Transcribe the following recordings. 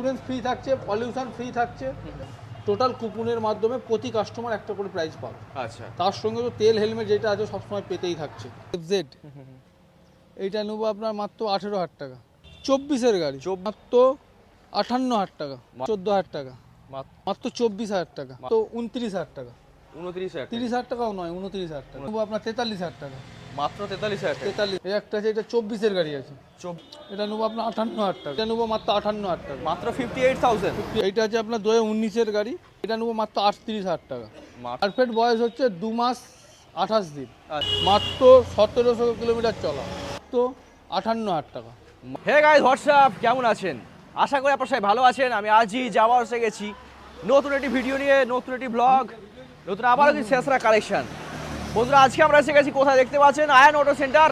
Insurance free থাকছে pollution free থাকছে। Total কুপনের মাধ্যমে প্রতি কাস্টমার একটা করে প্রাইস পাবে। আচ্ছা। তার সঙ্গে তো তেল হেলমেট যেটা আছে সবসময় পেতেই থাকছে। জেড এইটা নেব আপনার মাত্র আঠেরো হাজার টাকা। চব্বিশের গাড়ি মাত্র আটান্ন হাজার টাকা চোদ্দ হাজার টাকা। মাত্র চব্বিশ হাজার টাকা তো উনত্রিশ হাজার টাকা। উনত্রিশ হাজার তিরিশ হাজার টাকাও নয় উনত্রিশ হাজার টাকা। নেব আপনার তেতাল্লিশ হাজার টাকা। মাত্র তেতাল্লিশ হাজার তেতাল্লিশ। এই একটা আছে এটা চব্বিশের গাড়ি আছে। এটা নেব আপনার আটান্ন হাজার টাকা। এটা নেব মাত্র আটান্ন হাজার টাকা। মাত্র ফিফটি এইট থাউজেন্ড এইটা আছে আপনার দু উনিশের গাড়ি। এটা নেব মাত্র আটত্রিশ হাজার টাকা। পারফেক্ট বয়স হচ্ছে দু মাস আঠাশ দিন। মাত্র সতেরোশো কিলোমিটার চলা। তো আটান্ন হাজার টাকা। হে গাইস হোয়াটসঅ্যাপ কেমন আছেন? আশা করি আপনার সবাই ভালো আছেন। আমি আজই যাওয়া এসে গেছি। নতুন একটি ভিডিও নিয়ে নতুন একটি ব্লগ নতুন আবারও কিছু শেষরা কালেকশন বন্ধুরা আজকে আমরা এসে গেছি কোথায় দেখতে পাচ্ছেন? আয়ন অটো সেন্টার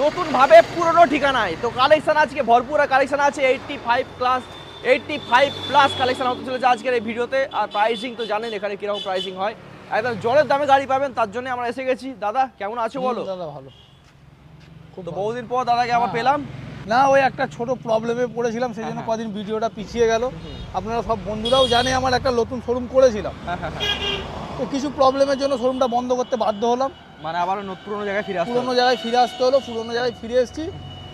নতুনভাবে পুরনো ঠিকানায়। তো কালেকশন আজকে ভরপুর কালেকশন আছে eighty five plus eighty five plus collection হতে চলেছে আজকের এই ভিডিওতে। আর প্রাইসিং তো জানেন এখানে কীরকম প্রাইসিং হয়। একদম জলের দামে গাড়ি পাবেন তার জন্য আমরা এসে গেছি। দাদা কেমন আছো বলো? দাদা ভালো। তো বহুদিন পর দাদাকে আবার হ্যাঁ। পেলাম। না ওই একটা ছোট প্রবলেমে পড়েছিলাম সেই জন্য হ্যাঁ, কদিন ভিডিওটা পিছিয়ে গেল। আপনারা সব বন্ধুরাও জানে আমার একটা নতুন শোরুম করেছিলাম। হ্যাঁ হ্যাঁ হ্যাঁ। তো কিছু প্রবলেমের জন্য শোরুমটা বন্ধ করতে বাধ্য হলাম। মানে আবার পুরোনো জায়গায় ফিরে পুরোনো জায়গায় ফিরে আসতে হলো পুরোনো জায়গায় ফিরে এসেছি।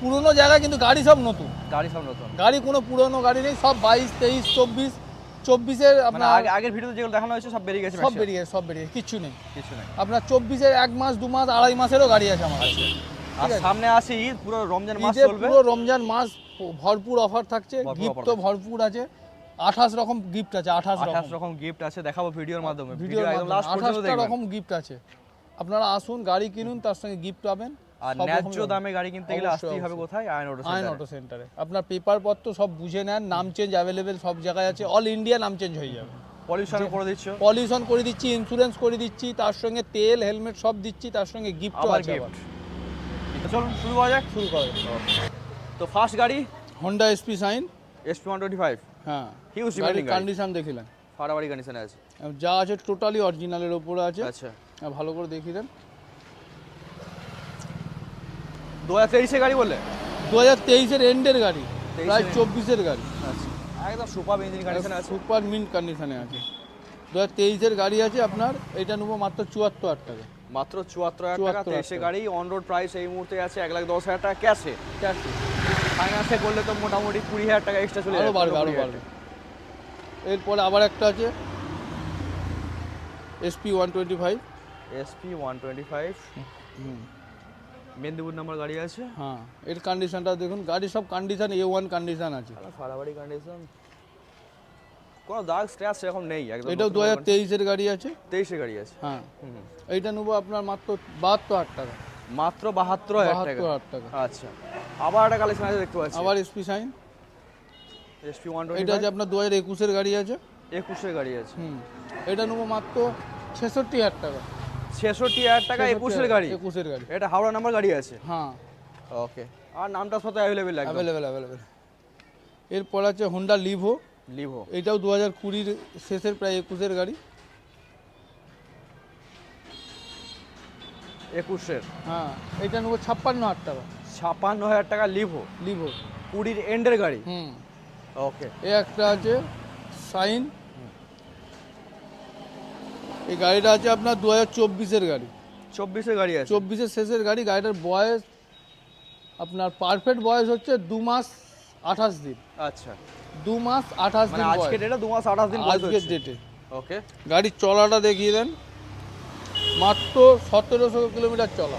পুরোনো জায়গায় কিন্তু গাড়ি সব নতুন। গাড়ি সব নতুন। গাড়ি কোনো পুরোনো গাড়ি নেই সব বাইশ তেইশ চব্বিশ চব্বিশের মানে আপনার আগের ভিডিওতে যেগুলো দেখানো হয়েছে সব বেরিয়ে গেছে সব। বেরিয়ে গেছে, সব বেরিয়ে কিচ্ছু নেই। কিছু নেই। আপনার চব্বিশের এক মাস দু মাস আড়াই মাসেরও গাড়ি আছে আমার কাছে। আর সামনে আসি পুরো রমজান মাস চলবে। পুরো রমজান মাস ভরপুর অফার থাকছে গিফট তো ভরপুর আছে। আঠাশ রকম গিফট আছে আঠাশ আঠাশ রকম। গিফট আছে দেখাবো ভিডিওর মাধ্যমে। ভিডিও একদম লাস্ট পর্যন্ত আঠাশটা রকম গিফট আছে। আপনারা আসুন গাড়ি কিনুন তার সঙ্গে গিফট পাবেন। আর ন্যায্য দামে গাড়ি কিনতে গেলে আসতেই হবে কোথায়? আয়ন অটো আয়ন অটো সেন্টারে আপনার পেপার পত্র সব বুঝে নেন নাম চেঞ্জ অ্যাভেলেবেল সব জায়গায় আছে। অল ইন্ডিয়া নাম চেঞ্জ হয়ে যাবে। পলিউশন করে দিচ্ছ। পলিউশন করে দিচ্ছি ইন্স্যুরেন্স করে দিচ্ছি তার সঙ্গে তেল হেলমেট সব দিচ্ছি তার সঙ্গে গিফটও আছে। চলুন শুরু করা যাক। শুরু করে তো ফার্স্ট গাড়ি Honda SP shine SP one twenty five হ্যাঁ। Huge গাড়ির কন্ডিশন দেখিলেন। ফাড়াবাড়ি কন্ডিশনে আছে। যা আছে টোটালি অরিজিনালের ওপরে আছে। আচ্ছা। হ্যাঁ, ভালো করে দেখিয়ে দেন। দু হাজার তেইশে গাড়ি বললে? দু হাজার তেইশের এন্ডের গাড়ি 23 প্রায় চব্বিশের গাড়ি। আচ্ছা। একদম সুপার ইঞ্জিন কন্ডিশনে আছে। সুপার মিন্ট কন্ডিশনে আছে। দু হাজার তেইশের গাড়ি আছে আপনার এটা নেব মাত্র চুয়াত্তর হাজার টাকা। মাত্র চুয়াত্তর হাজার টাকা 74,000 তেইশে গাড়ি অন রোড প্রাইস এই মুহূর্তে আছে এক লাখ দশ হাজার টাকা ক্যাশে ক্যাশে ফাইন্যান্সে করলে তো মোটামুটি কুড়ি হাজার টাকা এক্সট্রা চলে আরও বাড়বে আরও বাড়বে। এরপরে আবার একটা আছে। SP one twenty five SP one twenty five Medinipur number গাড়ি আছে। হ্যাঁ এর কন্ডিশনটা দেখুন। গাড়ি সব কন্ডিশন এ ওয়ান কন্ডিশন আছে। ফাড়াবাড়ি কন্ডিশন কোনো দাগ স্ক্র্যাচ সেরকম নেই একদম এটাও দু হাজার তেইশের গাড়ি আছে। তেইশে গাড়ি আছে। হ্যাঁ। এইটা নেব আপনার মাত্র বাহাত্তর হাজার টাকা। মাত্র বাহাত্তর হাজার টাকা। আচ্ছা। আবার একটা কালেকশন আছে দেখতে পাচ্ছি। আবার এসপি সাইন এসপি ওয়ান এটা আছে আপনার দু হাজার একুশের গাড়ি আছে। একুশের গাড়ি আছে। হুম। এটা নেব মাত্র ছেষট্টি হাজার টাকা। ছেষট্টি হাজার টাকা একুশের গাড়ি। একুশের গাড়ি। এটা হাওড়া নাম্বার গাড়ি আছে। হ্যাঁ। ওকে আর নামটা সাথে অ্যাভেলেবেল একদম। অ্যাভেলেবেল অ্যাভেলেবেল এরপর আছে হোন্ডা লিভো লিভো এটাও দু হাজার কুড়ির শেষের প্রায় একুশের গাড়ি। একুশের। হ্যাঁ এটা নেব ছাপ্পান্ন হাজার টাকা। ছাপান্ন হাজার টাকা লিভো? লিভো। কুড়ির এন্ডের গাড়ি? হুম। ওকে। এ একটা আছে সাইন। এই গাড়িটা আছে আপনার দু হাজার চব্বিশের গাড়ি। চব্বিশের গাড়ি আছে? চব্বিশের শেষের গাড়ি গাড়িটার বয়স আপনার পারফেক্ট বয়স হচ্ছে দু মাস আঠাশ দিন। আচ্ছা। দু মাস আঠাশ মানে দিন আজকে ডেটে দু মাস আঠাশ দিন আজকের ডেটে ওকে। গাড়ির চলাটা দেখিয়ে দেন। মাত্র সতেরোশো কিলোমিটার চলা।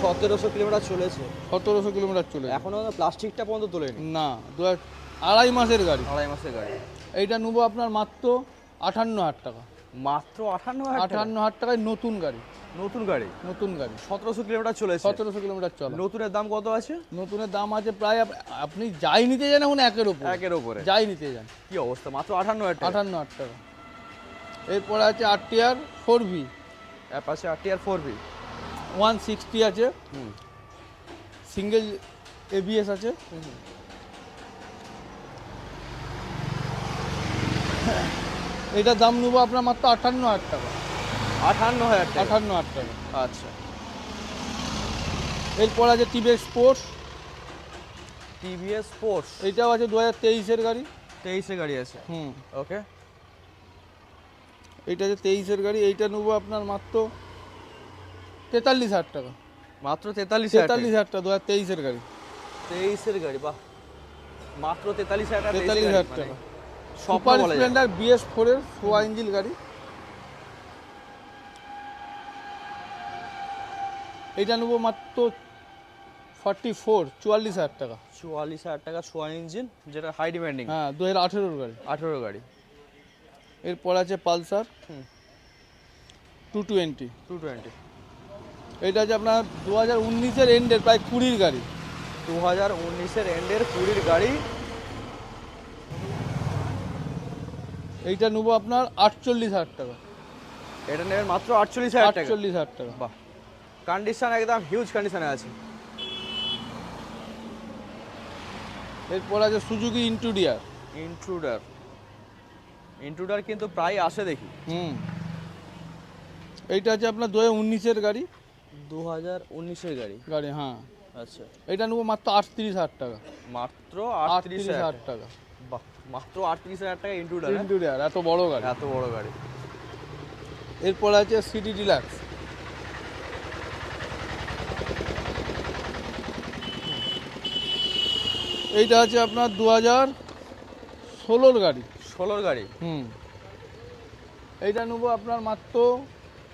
সতেরোশো কিলোমিটার চলেছে। সতেরোশো কিলোমিটার চলে এখনও প্লাস্টিকটা পর্যন্ত তোলেনি। না দু আড়াই মাসের গাড়ি। আড়াই মাসের গাড়ি। এইটা নেব আপনার মাত্র আটান্ন হাজার টাকা। মাত্র আঠান্ন টাকা? হাজার টাকায় নতুন গাড়ি। নতুন গাড়ি? নতুন গাড়ি। সতেরোশো কিলোমিটার চলে সতেরোশো কিলোমিটার চলে। নতুনের দাম কত আছে? নতুনের দাম আছে প্রায় আপনি যাই নিতে যান এখন একের ওপর একের উপরে। যাই নিতে যান। কি অবস্থা? মাত্র আঠান্ন হাজার টাকা? আটান্ন হাজার টাকা। এরপরে আছে আর টিআর ফোর ভি। পাশে R T R four B one sixty আছে। হুম। সিঙ্গেল এবিএস আছে। এটার দাম নেব আপনার মাত্র আটান্ন হাজার টাকা। আঠান্ন হাজার আটান্ন হাজার টাকা। আচ্ছা। এরপর আছে টিভিএস স্পোর্টস। TVS sports? এইটাও আছে দু হাজার তেইশের গাড়ি। তেইশে গাড়ি আছে। হুম। ওকে। এইটা আছে তেইশের গাড়ি এইটা নেব আপনার মাত্র তেতাল্লিশ হাজার টাকা। মাত্র তেতাল্লিশ তেতাল্লিশ হাজার টাকা দু হাজার তেইশের গাড়ি। তেইশের গাড়ি বাহ। মাত্র তেতাল্লিশ হাজার টাকা তেতাল্লিশ হাজার টাকা। মানে স্বপ্ন সুপার স্প্লেন্ডার বিএস ফোরের সোয়া ইঞ্জিল গাড়ি। এইটা নেব মাত্র ফর্টি ফোর চুয়াল্লিশ হাজার টাকা। চুয়াল্লিশ হাজার টাকা সোয়া ইঞ্জিন যেটা হাই ডিমান্ডিং হ্যাঁ দু হাজার আঠেরোর গাড়ি। আঠেরো গাড়ি। এরপর আছে Pulsar. Two twenty two twenty এটা আছে আপনার দু হাজার উনিশের এন্ডের প্রায় কুড়ির গাড়ি। দু হাজার উনিশের এন্ডের কুড়ির গাড়ি। এইটা নেব আপনার আটচল্লিশ হাজার টাকা। এটা নেবেন মাত্র আটচল্লিশ হাজার আটচল্লিশ হাজার টাকা। বাহ। কন্ডিশন একদম হিউজ কন্ডিশনে আছে। এরপর আছে সুজুকি ইন্টুডিয়ার ইন্ট্রুডার ইন্ট্রুডার কিন্তু প্রায় আসে দেখি। হুম। এইটা আছে আপনার দু হাজার গাড়ি? দু হাজার উনিশের গাড়ি। গাড়ি হ্যাঁ। আচ্ছা। এটা নেব মাত্র আটত্রিশ হাজার টাকা। মাত্র আটত্রিশ হাজার টাকা। বাহ মাত্র আটত্রিশ হাজার টাকা ইন্ট্রুডার ইন্টুরিয়ার এত বড় গাড়ি। এত বড় গাড়ি। এরপর আছে সিটি ডিলাক্স এইটা আছে আপনার দু হাজার ষোলোর গাড়ি। ষোলোর গাড়ি? হুম। এইটা নেব আপনার মাত্র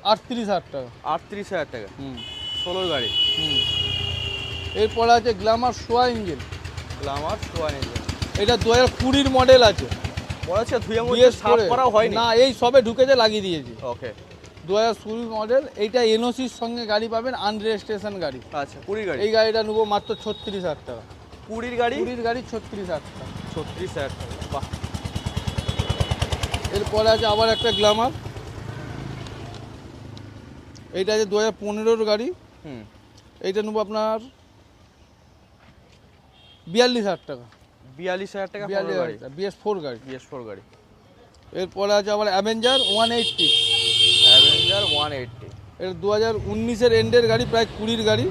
আটত্রিশ হাজার টাকা। আটত্রিশ হাজার টাকা? হুম। ষোলোর গাড়ি? হুম। এরপর আছে গ্ল্যামার সোয়া ইঞ্জিন। গ্লামার সোয়া ইঞ্জিন। এটা দু হাজার কুড়ির মডেল আছে। মনে হচ্ছে ধুয়ে মধ্যে সাফ করাও হয়নি। না এই সবে ঢুকেছে লাগিয়ে দিয়েছি। ওকে। দু হাজার কুড়ির মডেল এইটা এনওসির সঙ্গে গাড়ি পাবেন আনরেজিস্ট্রেশন গাড়ি। আচ্ছা কুড়ির গাড়ি? এই গাড়িটা নেব মাত্র ছত্রিশ হাজার টাকা। কুড়ির গাড়ি? কুড়ির গাড়ি ছত্রিশ হাজার টাকা। ছত্রিশ হাজার টাকা। বাহ। এরপরে আছে আবার একটা গ্ল্যামার এইটা আছে দু হাজার পনেরোর গাড়ি। হুম। এইটা নেব আপনার বিয়াল্লিশ হাজার টাকা। বিয়াল্লিশ হাজার টাকা বিয়াল্লিশ গাড়ি। বিএস ফোর গাড়ি। বিএস ফোর গাড়ি। এরপরে আছে আবার Avenger one eighty. Avenger one eighty. এর দু হাজার উনিশের এন্ডের গাড়ি প্রায় কুড়ির গাড়ি।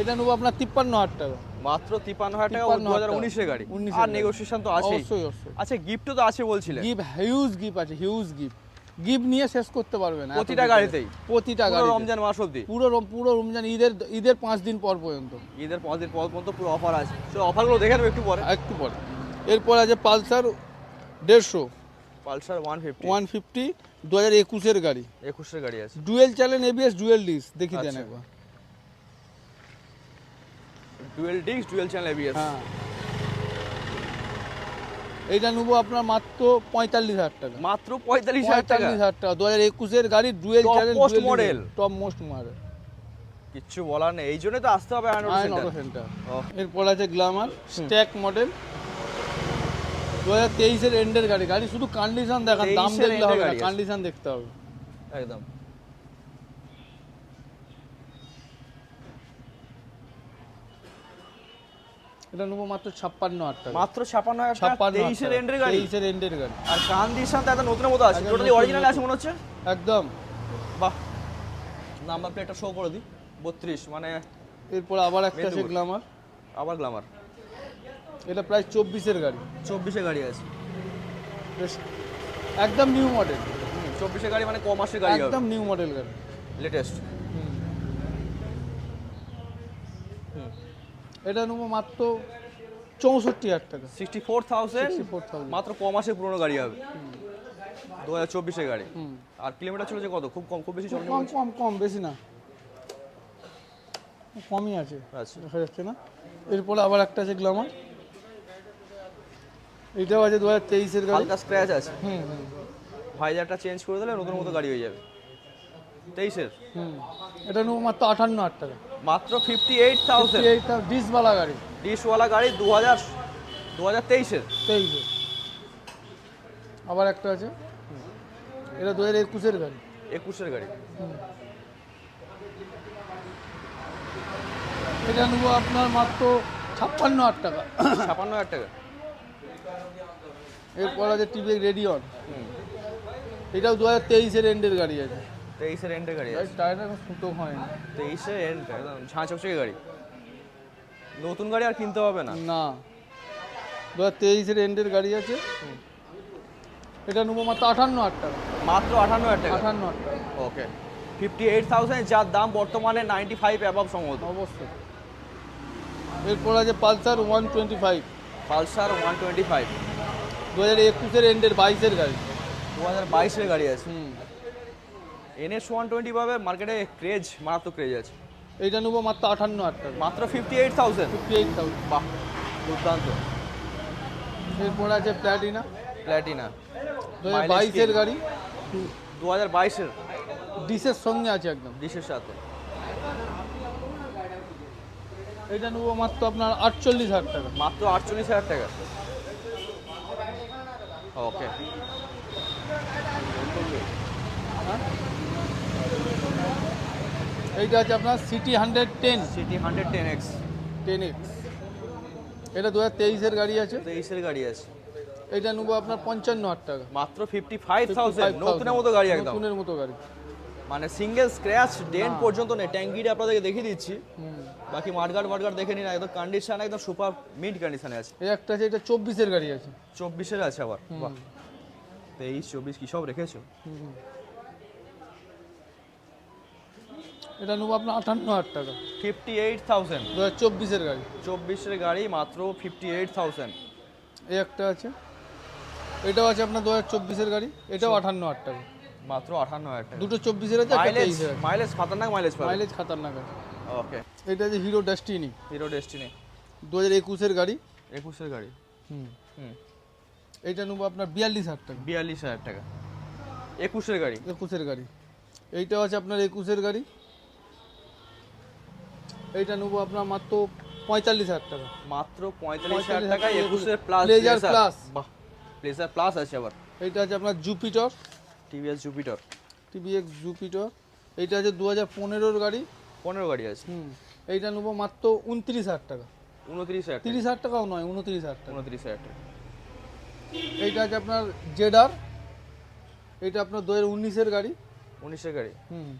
এটা নেব আপনার তিপ্পান্ন হাজার টাকা। মাত্র হাজার টাকা তিপ্পান্ন দু হাজার হাজার উনিশের গাড়ি। 19 এর আর নেগোসিয়েশন তো অবশ্যই আচ্ছা গিফটও তো আছে বলছিলেন। গিফট হিউজ গিফট আছে হিউজ গিফট গিফট নিয়ে শেষ করতে পারবে না প্রতিটা গাড়িতেই? আছে। প্রতিটা পুরো গাড়ি রমজান মাস অবধি? পুরো পুরো রমজান ঈদের ঈদের পাঁচ দিন পর পর্যন্ত। ঈদের পাঁচ দিন পর পর্যন্ত পুরো অফার আছে। তো অফারগুলো দেখে নেব একটু পরে। একটু পরে। এরপর আছে পালসার দেড়শো। Pulsar one fifty one fifty দু হাজার একুশের গাড়ি। একুশের গাড়ি আছে। Dual channel ABS dual disc দেখি দেন আচ্ছা। একবার। Dual disc dual channel ABS হ্যাঁ। নেব আপনার মাত্র পঁয়তাল্লিশ হাজার টাকা। মাত্র পঁয়তাল্লিশ হাজার টাকা। হাজার টাকা। দু হাজার একুশের গাড়ি dual channel most model। Top most model কিচ্ছু বলার নেই। এই জন্যই তো আসতে হবে আয়ন অটো সেন্টার এরপর আছে গ্ল্যামার স্ট্যাক মডেল দু হাজার তেইশের এন্ডের গাড়ি। গাড়ি শুধু কন্ডিশন দেখান দাম 23 এর দেখলে হবে না কন্ডিশন দেখতে হবে। একদম। এটা নেব মাত্র ছাপ্পান্ন হাজার টাকা। মাত্র ছাপান্ন হাজার ছাপ্পান্ন তেইশের এন্ডের গাড়ি? তেইশের এন্ডের গাড়ি। আর কন্ডিশন তো একদম নতুনের মতো আছে। টোটালি অরিজিনাল আছে মনে হচ্ছে? একদম। বাহ। নাম্বার প্লেটটা শো করে দিই। বত্রিশ মানে এরপর আবার একটা আছে। গ্ল্যামার আবার গ্লামার এটা প্রায় চব্বিশের গাড়ি। চব্বিশে গাড়ি আছে। একদম নিউ মডেল চব্বিশে গাড়ি মানে ক মাসের গাড়ি একদম নিউ মডেল গাড়ি। লেটেস্ট এটা নেব মাত্র চৌষট্টি হাজার টাকা। সিক্সটি ফোর থাউজেন্ড মাত্র ক মাসের পুরনো গাড়ি হবে। দু হাজার চব্বিশের গাড়ি। আর কিলোমিটার চলেছে কত? খুব কম খুব বেশি কম কম কম বেশি না। কমই আছে আচ্ছা। দেখা যাচ্ছে না। এরপরে আবার একটা আছে গ্লামার এইটাও আছে দু হাজার তেইশের গাড়ি। হালকা স্ক্র্যাচ আছে। হুম হুম। ভাইজারটা চেঞ্জ করে দিলে নতুন মতো গাড়ি হয়ে যাবে। তেইশের? এটা নেব মাত্র আটান্ন হাজার টাকা। মাত্র ফিফটি এইট থাউজেন্ড ডিসওয়ালা গাড়ি। ডিশওয়ালা গাড়ি দু হাজার দু হাজার তেইশের। তেইশে আবার একটা আছে। এটা দু হাজার একুশের গাড়ি। একুশের গাড়ি। এটা নেব আপনার মাত্র ছাপ্পান্ন হাজার টাকা। ছাপান্ন হাজার টাকা। এরপর আছে টিভি রেডিয়ন। এটাও দু হাজার তেইশের এন্ডের গাড়ি আছে। তেইশের এন্ডের গাড়ি আছে। টায়ারটা এখন সুতো হয়নি। তেইশের এন্ড একদম ঝাঁ চকচকে গাড়ি। নতুন গাড়ি আর কিনতে হবে না। না। দু হাজার তেইশের এন্ডের গাড়ি আছে। এটা নেব মাত্র আটান্ন হাজার টাকা। মাত্র আঠান্ন হাজার টাকা? আটান্ন হাজার টাকা। ওকে। ফিফটি এইট থাউজেন্ড যার দাম বর্তমানে নাইনটি ফাইভ অ্যাবাভ সম্ভবত। অবশ্যই। এরপর আছে Pulsar one twenty five Pulsar one twenty five দু হাজার একুশের এন্ডের বাইশের গাড়ি। দু হাজার বাইশের গাড়ি আছে। হুম। এনএস ওয়ান টোয়েন্টি পাবে মার্কেটে ক্রেজ মারাত্মক ক্রেজ আছে। এইটা নেব মাত্র আটান্ন হাজার মাত্র fifty eight thousand fifty eight thousand বাহ দুর্দান্ত। এরপর আছে প্ল্যাটিনা প্ল্যাটিনা দু হাজার বাইশের গাড়ি। দু হাজার বাইশের। ডিসের সঙ্গে আছে একদম। ডিশের সাথে। এইটা নেব মাত্র আপনার আটচল্লিশ হাজার টাকা। মাত্র আটচল্লিশ হাজার টাকা। ওকে হ্যাঁ? এইটা আছে আপনার CT hundred ten CT hundred ten X ten X এটা দু হাজার তেইশের গাড়ি আছে। তেইশের গাড়ি আছে। এইটা নেব আপনার পঞ্চান্ন হাজার টাকা। মাত্র ফিফটি ফাইভ থাউজেন্ড নতুনের মতো গাড়ি একদম। নতুনের মতো গাড়ি। মানে সিঙ্গেল স্ক্র্যাচ ডেন পর্যন্ত নেই। ট্যাঙ্কিটা আপনাদেরকে দেখিয়ে দিচ্ছি। বাকি মাঠগাট মাঠগাট দেখে নিন একদম কন্ডিশন একদম সুপার মিড কন্ডিশনে আছে। এই একটা আছে এটা চব্বিশের গাড়ি আছে। চব্বিশের আছে আবার। বাহ। তেইশ চব্বিশ কি সব রেখেছো হুম। এটা নেব আপনার আটান্ন হাজার টাকা। Fifty eight thousand. দু হাজার চব্বিশের গাড়ি। চব্বিশের গাড়ি মাত্র ফিফটি এইট থাউজেন্ড। এই একটা আছে। এটাও আছে আপনার দু হাজার চব্বিশের গাড়ি। এটাও আটান্ন হাজার টাকা। মাত্র আঠান্ন হাজার টাকা। দুটো চব্বিশের আছে মাইলেজ মাইলেজ খতরনাক মাইলেজ মাইলেজ খাতারনাক আছে। ওকে। এটা আছে হিরো ডেস্টিনি। Hero destiny. দু হাজার একুশের গাড়ি। একুশের গাড়ি। হুম। হুম। এইটা নেব আপনার বিয়াল্লিশ হাজার টাকা। বিয়াল্লিশ হাজার টাকা। একুশের গাড়ি। একুশের গাড়ি। এইটাও আছে আপনার একুশের গাড়ি। এইটা নেব আপনার মাত্র পঁয়তাল্লিশ হাজার টাকা। মাত্র পঁয়তাল্লিশ হাজার টাকা একুশের প্লাস প্লেজার প্লাস আছে আবার। এইটা আছে আপনার জুপিটর টিভিএস জুপিটার টিভিএক্স জুপিটর এইটা আছে দু হাজার পনেরোর গাড়ি। পনেরো গাড়ি আছে। হুম এইটা নেব মাত্র উনত্রিশ হাজার টাকা। উনত্রিশ হাজার তিরিশ হাজার টাকাও নয় উনত্রিশ হাজার টাকা। উনত্রিশ হাজার টাকা। এইটা আছে আপনার জেডার এইটা আপনার দু হাজার উনিশের গাড়ি। উনিশের গাড়ি। হুম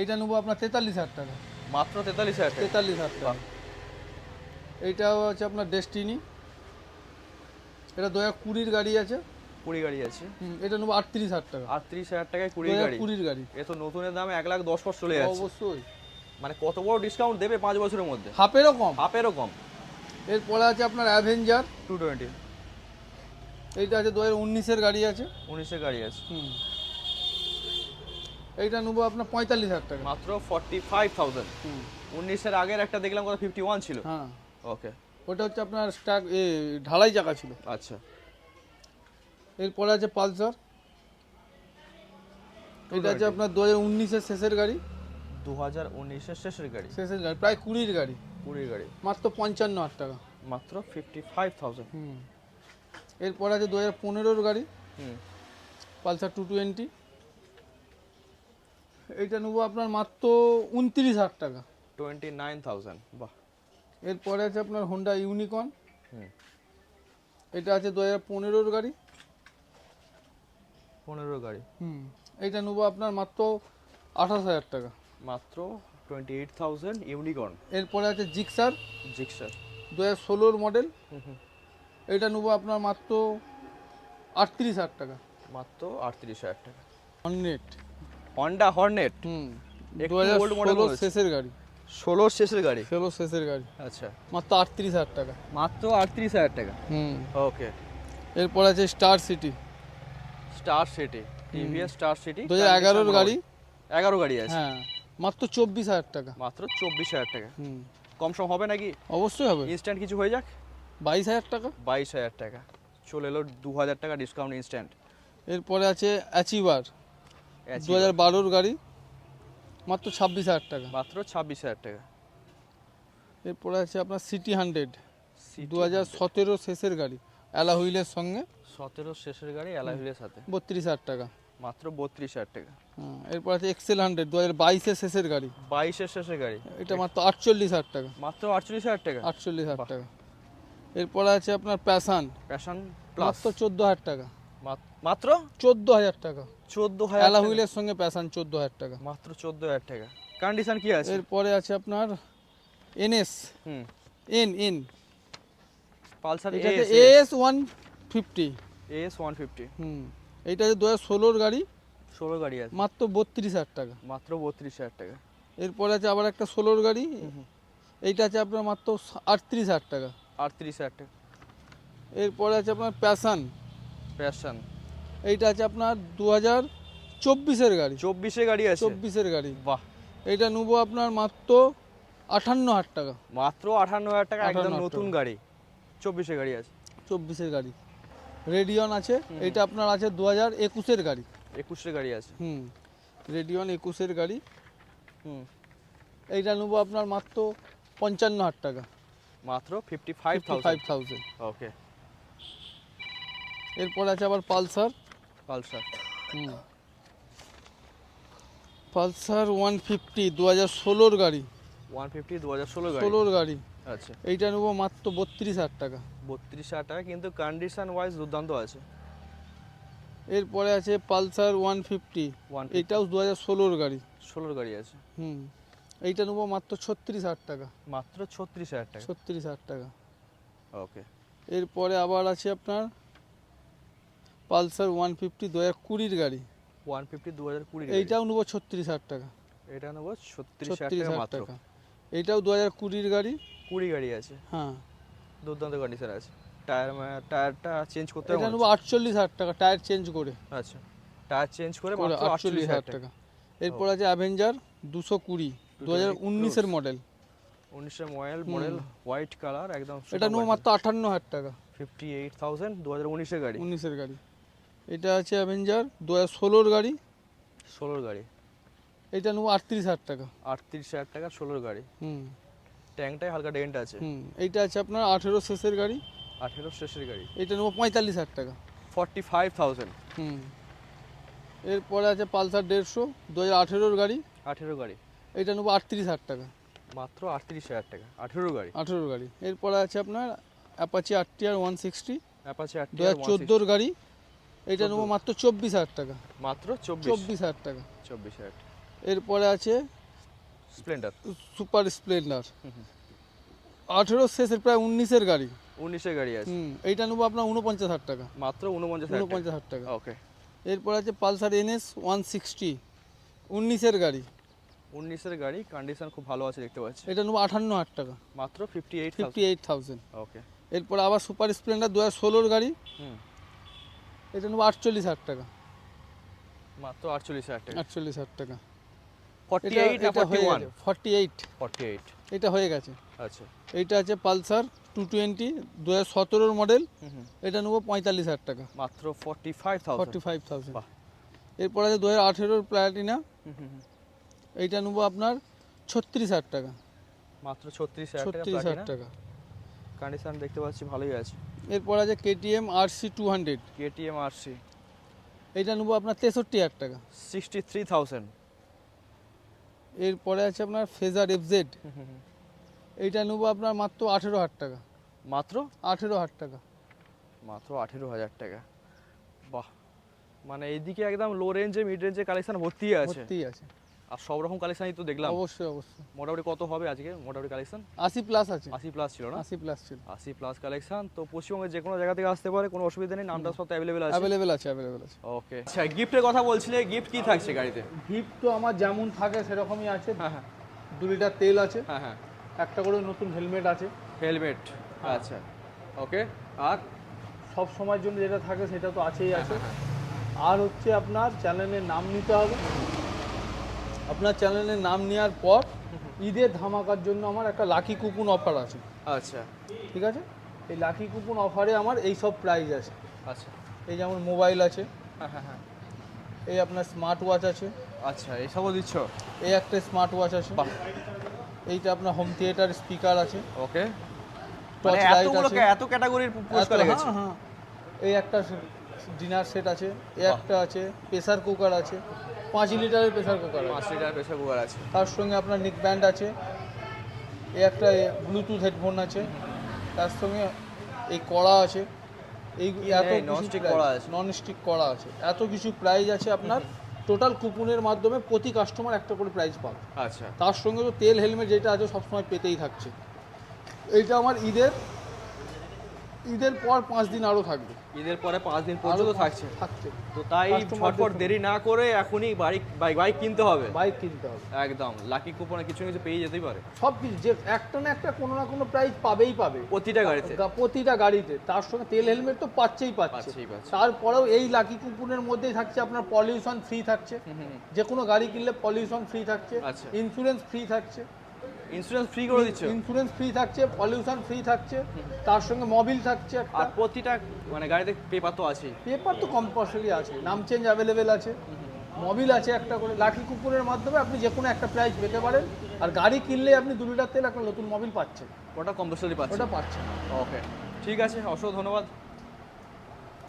এইটা নেব আপনার তেতাল্লিশ হাজার টাকা। মাত্র তেতাল্লিশ হাজার তেতাল্লিশ হাজার টাকা। এইটাও আছে আপনার ডেস্টিনি এটা দু হাজার কুড়ির গাড়ি আছে। কুড়ি গাড়ি আছে। এটা নেব আটত্রিশ হাজার টাকা। আটত্রিশ হাজার টাকায় কুড়ি গাড়ি। কুড়ির গাড়ি। এ তো নতুনের দামে এক লাখ দশ পর চলে যাচ্ছে। অবশ্যই। মানে কত বড় ডিসকাউন্ট দেবে পাঁচ বছরের মধ্যে? হাফেরও কম। হাফেরও কম। এরপরে আছে আপনার অ্যাভেঞ্জার টু টোয়েন্টি এইটা আছে দু হাজার উনিশের গাড়ি আছে। উনিশের গাড়ি আছে। হুম। এইটা নেব আপনার পঁয়তাল্লিশ হাজার টাকা। মাত্র ফর্টি ফাইভ থাউজেন্ড উনিশের আগের একটা দেখলাম কত ফিফটি ওয়ান ছিল? হ্যাঁ। ওকে ওটা হচ্ছে আপনার স্টাক ঢালাই চাকা ছিল। আচ্ছা। এরপরে আছে পালসার। এটা আছে আপনার দু হাজার উনিশের শেষের গাড়ি। দু হাজার উনিশের শেষের গাড়ি? শেষের গাড়ি প্রায় কুড়ির গাড়ি। কুড়ির গাড়ি। মাত্র পঞ্চান্ন হাজার টাকা। মাত্র ফিফটি ফাইভ থাউজেন্ড হুম। এরপর আছে দু হাজার পনেরোর গাড়ি। হুম। পালসার টু টোয়েন্টি এইটা নেব আপনার মাত্র উনত্রিশ হাজার টাকা। টোয়েন্টি নাইন থাউজেন্ড বাহ। এরপরে আছে আপনার হোন্ডা ইউনিকর্ন হুম। এটা আছে দু হাজার পনেরোর গাড়ি। পনেরো গাড়ি? হুম। এইটা নেব আপনার মাত্র আঠাশ হাজার টাকা। মাত্র টোয়েন্টি এইট থাউজেন্ড ইউনিকর্ন। এরপরে আছে জিক্সার জিক্সার দু হাজার ষোলোর মডেল। এটা নেব আপনার মাত্র আটত্রিশ হাজার টাকা। মাত্র আটত্রিশ হাজার টাকা। Hornet Honda Hornet. শেষের গাড়ি। ষোলোর শেষের গাড়ি? ষোলোর শেষের গাড়ি। আচ্ছা। মাত্র আটত্রিশ হাজার টাকা। মাত্র আটত্রিশ হাজার টাকা? হুম। ওকে। এরপর আছে Star City Star City TVS Star City দু হাজার এগারোর গাড়ি। এগারো গাড়ি আছে। হ্যাঁ মাত্র চব্বিশ হাজার টাকা। মাত্র চব্বিশ হাজার টাকা। হুম। কম সম হবে নাকি? অবশ্যই হবে। ইনস্ট্যান্ট কিছু হয়ে যাক? বাইশ হাজার টাকা। বাইশ হাজার টাকা। চলে এলো দু হাজার টাকা ডিসকাউন্ট ইনস্ট্যান্ট এরপরে আছে অ্যাচিভার দু হাজার বারোর গাড়ি মাত্র ছাব্বিশ হাজার টাকা। মাত্র ছাব্বিশ হাজার টাকা। এরপরে আছে আপনার সিটি হান্ড্রেড। দু হাজার সতেরো শেষের গাড়ি অ্যালা হুইলের সঙ্গে। সতেরো শেষের গাড়ি অ্যালাভিলের সাথে। বত্রিশ হাজার টাকা। মাত্র বত্রিশ হাজার টাকা। হ্যাঁ এরপর আছে এক্সেল হান্ড্রেড দু হাজার বাইশের শেষের গাড়ি। বাইশের শেষের গাড়ি। এটা মাত্র আটচল্লিশ হাজার টাকা। মাত্র আটচল্লিশ হাজার টাকা। আটচল্লিশ হাজার টাকা। এরপরে আছে আপনার প্যাশান। Passion plus. মাত্র চোদ্দ হাজার টাকা। মাত্র? চোদ্দ হাজার টাকা। চোদ্দ অ্যালা হুইলের সঙ্গে প্যাশান চোদ্দ হাজার টাকা। মাত্র চোদ্দ হাজার টাকা। কন্ডিশন কি আছে? এরপরে আছে আপনার এনএস। হুম। N N. Pulsar S one fifty S one fifty হুম। এইটা যে দু হাজার ষোলোর গাড়ি ষোলো গাড়ি আছে। মাত্র বত্রিশ হাজার টাকা। মাত্র বত্রিশ হাজার টাকা। এরপরে আছে আবার একটা ষোলোর গাড়ি। এইটা আছে আপনার মাত্র আটত্রিশ হাজার টাকা। আটত্রিশ হাজার টাকা। এরপরে আছে আপনার প্যাশান। প্যাশন। এইটা আছে আপনার দু হাজার চব্বিশের গাড়ি। চব্বিশে গাড়ি আছে? চব্বিশের গাড়ি। বাহ। এইটা নেব আপনার মাত্র আটান্ন হাজার টাকা। মাত্র আঠান্ন হাজার টাকা একদম নতুন গাড়ি। চব্বিশে গাড়ি আছে। চব্বিশের গাড়ি। রেডিয়ন আছে এইটা আপনার আছে দু হাজার একুশের গাড়ি। একুশের গাড়ি আছে। হুম রেডিয়ন একুশের গাড়ি। হুম এইটা নেব আপনার মাত্র পঞ্চান্ন হাজার টাকা। মাত্র fifty five five thousand okay এরপরে আছে আবার পালসার। পালসার। হুম। পালসার ওয়ান ফিফটি দু হাজার ষোলোর গাড়ি। ওয়ান ফিফটি দু হাজার ষোলো ষোলোর গাড়ি। আচ্ছা। এইটা নেব মাত্র বত্রিশ হাজার টাকা। বত্রিশ হাজার টাকা কিন্তু কন্ডিশন ওয়াইজ দুর্দান্ত আছে। এরপরে আছে পালসার ওয়ান ফিফটি। এইটাও দু হাজার ষোলোর গাড়ি। ষোলোর গাড়ি আছে। হুম। এইটা নেব মাত্র ছত্রিশ হাজার টাকা। মাত্র ছত্রিশ হাজার টাকা। ছত্রিশ হাজার টাকা। ওকে। এরপরে আবার আছে আপনার পালসার ওয়ান ফিফটি দু হাজার কুড়ির গাড়ি। ওয়ান ফিফটি দু হাজার কুড়ি এইটাও নেব ছত্রিশ হাজার টাকা। এটা নেব ছত্রিশ হাজার টাকা এইটাও দু হাজার কুড়ির গাড়ি। কুড়ি গাড়ি আছে। হ্যাঁ। দুর্দান্ত কন্ডিশন আছে। টায়ার টায়ারটা চেঞ্জ করতে হবে এটা নেব আটচল্লিশ হাজার টাকা টায়ার চেঞ্জ করে। আচ্ছা। টায়ার চেঞ্জ করে করে মাত্র আটচল্লিশ হাজার টাকা। এরপর আছে অ্যাভেঞ্জার দুশো কুড়ি দু হাজার উনিশের মডেল উনিশের মডেল মডেল হোয়াইট কালার একদম এটা নেব মাত্র আটান্ন হাজার টাকা। ফিফটি এইট থাউজেন্ড দু হাজার উনিশের গাড়ি। উনিশের গাড়ি। এটা আছে অ্যাভেঞ্জার দু হাজার ষোলোর গাড়ি। ষোলোর গাড়ি। এটা নেব আটত্রিশ হাজার টাকা। আটত্রিশ হাজার টাকা ষোলোর গাড়ি। হুম। ট্যাঙ্কটাই হালকা ডেন্ট আছে। হুম এইটা আছে আপনার আঠেরো শেষের গাড়ি। আঠেরো শেষের গাড়ি। এটা নেব পঁয়তাল্লিশ হাজার টাকা। Forty five thousand. হুম। এরপরে আছে পালসার দেড়শো দু হাজার আঠেরোর গাড়ি। আঠেরো গাড়ি। এটা নেব আটত্রিশ হাজার টাকা। মাত্র আটত্রিশ হাজার টাকা। আঠেরো গাড়ি। আঠেরোর গাড়ি। এরপরে আছে আপনার Apache RTR one sixty Apache দু হাজার চোদ্দোর গাড়ি। এটা নেব মাত্র চব্বিশ হাজার টাকা। মাত্র চব্বিশ। হাজার টাকা। চব্বিশ হাজার। এরপরে আছে স্প্লেন্ডার। Super Splendor. আঠেরো শেষের প্রায় উনিশের গাড়ি। উনিশের গাড়ি আছে। এইটা নেব আপনার উনপঞ্চাশ হাজার টাকা। মাত্র উনপঞ্চাশ উনপঞ্চাশ হাজার টাকা। ওকে। এরপর আছে পালসার এনএস ওয়ান সিক্সটি। উনিশের গাড়ি। উনিশের গাড়ি কন্ডিশন খুব ভালো আছে দেখতে পাচ্ছি। এটা নেব আঠান্ন হাজার টাকা। মাত্র fifty eight fifty eight thousand okay. এরপর আবার সুপার স্প্লেন্ডার দু হাজার ষোলোর গাড়ি। এটা নেব আটচল্লিশ হাজার টাকা। মাত্র আটচল্লিশ হাজার টাকা। আটচল্লিশ হাজার টাকা। ফর্টি এইট এটা হয়ে গেছে ফর্টি এইট ফর্টি এইট এটা হয়ে গেছে। আচ্ছা। এইটা আছে পালসার টু টোয়েন্টি দু হাজার সতেরোর মডেল। এটা নেব পঁয়তাল্লিশ হাজার টাকা। মাত্র forty five forty five thousand এরপর আছে দু হাজার আঠেরোর হুম। এইটা নেব আপনার ছত্রিশ হাজার টাকা। মাত্র ছত্রিশ হাজার ছত্রিশ হাজার টাকা। কন্ডিশন দেখতে পাচ্ছি ভালোই আছে। এরপর আছে KTM R C two hundred KTM RC এইটা নেব আপনার তেষট্টি হাজার টাকা। সিক্সটি থ্রি থাউজেন্ড এরপরে আছে আপনার ফেজার এফজেড এইটা নেব আপনার মাত্র আঠেরো হাজার টাকা। মাত্র? আঠেরো হাজার টাকা। মাত্র আঠেরো হাজার টাকা। বাহ। মানে এইদিকে একদম লো রেঞ্জে মিড রেঞ্জে কালেকশন ভর্তি আছে। ভর্তিই আছে। আর সব রকম কালেকশনই তো দেখলাম। অবশ্যই অবশ্যই। মোটামুটি কত হবে আজকে? মোটামুটি কালেকশন আশি প্লাস আছে। আশি প্লাস ছিল না? আশি প্লাস ছিল। আশি প্লাস কালেকশন তো পশ্চিমবঙ্গের যে কোনো জায়গা থেকে আসতে পারে কোনো অসুবিধা নেই নামটা সব অ্যাভেলেবেল আছে। অ্যাভেলেবেল আছে অ্যাভেলেবেল আছে। ওকে আচ্ছা গিফটের কথা বলছিলে গিফট কি থাকছে গাড়িতে? গিফট তো আমার যেমন থাকে সেরকমই আছে। হ্যাঁ হ্যাঁ। দু লিটার তেল আছে। হ্যাঁ হ্যাঁ। একটা করে নতুন হেলমেট আছে। হেলমেট আচ্ছা। ওকে আর? সব সময়ের জন্য যেটা থাকে সেটা তো আছেই আছে। আর হচ্ছে আপনার চ্যানেলের নাম নিতে হবে। আপনার চ্যানেলের নাম নেওয়ার পর ঈদের ধামাকার জন্য আমার একটা লাকি কুপন অফার আছে। আচ্ছা। ঠিক আছে? এই লাকি কুপন অফারে আমার এই সব প্রাইজ আছে। আচ্ছা। এই যেমন মোবাইল আছে। হ্যাঁ হ্যাঁ হ্যাঁ। এই আপনার স্মার্ট ওয়াচ আছে। আচ্ছা এইসবও দিচ্ছ? এই একটা স্মার্ট ওয়াচ আছে এইটা আপনার হোম থিয়েটার স্পিকার আছে। ওকে। টর্চ মানে লাইট আছে। এত ক্যাটাগরির পুরস্কার এত- রেখেছে? হ্যাঁ, হ্যাঁ। এই একটা ডিনার সেট আছে। এই একটা আছে। প্রেসার কুকার আছে। পাঁচ লিটারের প্রেসার কুকার পাঁচ লিটার প্রেসার কুকার আছে। তার সঙ্গে আপনার নিক ব্যান্ড আছে। এই একটা ব্লুটুথ হেডফোন আছে। তার সঙ্গে এই কড়া আছে। এই এত non-stick কড়া আছে। নন স্টিক কড়া আছে। এত কিছু প্রাইজ আছে আপনার। টোটাল কুপনের মাধ্যমে প্রতি কাস্টমার একটা করে প্রাইজ পাবে। আচ্ছা। তার সঙ্গে তো তেল হেলমেট যেটা আছে সবসময় পেতেই থাকছে। এইটা আমার ঈদের ঈদের পর পাঁচ দিন আরও থাকবে। ঈদের পরে পাঁচ দিন পর্যন্ত থাকছে। থাকছে। তো তাই ছটফট দেরি না করে এখনই বাইক বাইক বাইক কিনতে হবে। বাইক কিনতে হবে। একদম। লাকি কুপনে কিছু না কিছু পেয়ে যেতেই পারে। সব কিছু যে একটা না একটা কোনো না কোনো প্রাইস পাবেই পাবে। প্রতিটা গাড়িতে। প্রতিটা গাড়িতে। তার সঙ্গে তেল হেলমেট তো পাচ্ছেই পাচ্ছে। তারপরেও এই লাকি কুপনের মধ্যেই থাকছে আপনার পলিউশন ফ্রি থাকছে। যে কোনো গাড়ি কিনলে পলিউশন ফ্রি থাকছে। আচ্ছা। ইন্স্যুরেন্স ফ্রি থাকছে। ইন্স্যুরেন্স ফ্রি করে দিচ্ছ? ইন্স্যুরেন্স ফ্রি থাকছে পলিউশন ফ্রি থাকছে তার সঙ্গে মোবিল থাকছে আর প্রতিটা মানে গাড়িতে পেপার তো আছেই। পেপার তো কম্পালসারি আছে নাম চেঞ্জ অ্যাভেলেবেল আছে। মোবিল আছে একটা করে লাকি কুপনের মাধ্যমে আপনি যে কোনো একটা প্রাইস পেতে পারেন। আর গাড়ি কিনলে আপনি দু লিটার তেল একটা নতুন মোবিল পাচ্ছেন। ওটা কম্পালসারি পাচ্ছে ওটা পাচ্ছেন। ওকে ঠিক আছে অসংখ্য ধন্যবাদ।